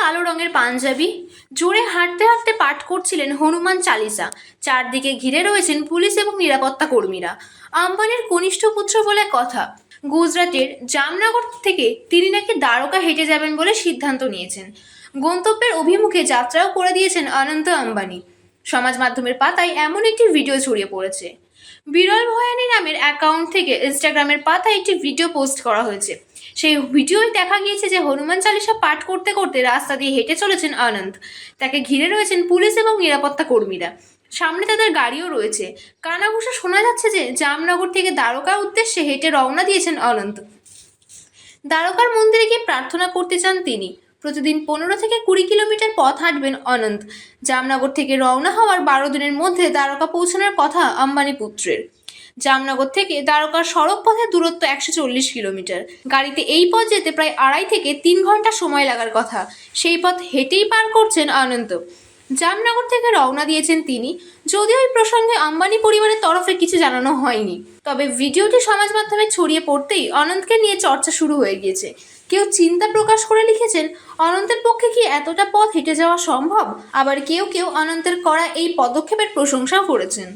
কালো রঙের পাঞ্জাবি। জোরে হাঁটতে হাঁটতে পাঠ করছিলেন হনুমান চালিসা। চারদিকে ঘিরে রয়েছেন পুলিশ এবং নিরাপত্তা কর্মীরা। আম্বানির কনিষ্ঠ পুত্র বলে কথা, গুজরাটের জামনগর থেকে তিনি নাকি দ্বারকা হেঁটে যাবেন বলে সিদ্ধান্ত নিয়েছেন। গন্তব্যের অভিমুখে যাত্রাও করে দিয়েছেন অনন্ত আম্বানি। সমাজ মাধ্যমের পাতায় এমন একটি ভিডিও ছড়িয়ে পড়েছে। বিরল ভয়ানী নামের অ্যাকাউন্ট থেকে ইনস্টাগ্রামের পাতায় একটি ভিডিও পোস্ট করা হয়েছে। সেই ভিডিওয় দেখা গিয়েছে যে হনুমান চালিসা পাঠ করতে করতে রাস্তা দিয়ে হেঁটে চলেছেন আনন্দ। তাকে ঘিরে রয়েছেন পুলিশ এবং নিরাপত্তা কর্মীরা। সামনে তাদের গাড়িও রয়েছে। কানাঘুষা শোনা যাচ্ছে যে জামনগর থেকে দ্বারকার উদ্দেশ্যে হেঁটে রওনা দিয়েছেন অনন্ত দ্বারকার মন্দিরে গিয়ে প্রার্থনা করতে চান তিনি। প্রতিদিন পনেরো থেকে কুড়ি কিলোমিটার পথ হাঁটবেন অনন্ত জামনগর থেকে রওনা হওয়ার বারো দিনের মধ্যে দ্বারকা পৌঁছানোর কথা আম্বানি পুত্রের জামনগর থেকে দ্বারকার সড়ক পথের দূরত্ব একশো চল্লিশ কিলোমিটার। গাড়িতে এই পথ যেতে প্রায় আড়াই থেকে তিন ঘণ্টা সময় লাগার কথা। সেই পথ হেঁটেই পার করছেন অনন্ত জামনগর থেকে রওনা দিয়েছেন তিনি। যদিও এই প্রসঙ্গে আম্বানি পরিবারের তরফে কিছু জানানো হয়নি। তবে ভিডিওটি সমাজ মাধ্যমে ছড়িয়ে পড়তেই অনন্তকে নিয়ে চর্চা শুরু হয়ে গিয়েছে। কেউ চিন্তা প্রকাশ করে লিখেছেন অনন্তের পক্ষে কি এতটা পথ হেঁটে যাওয়া সম্ভব? আবার কেউ কেউ অনন্তের করা এই পদক্ষেপের প্রশংসাও করেছেন।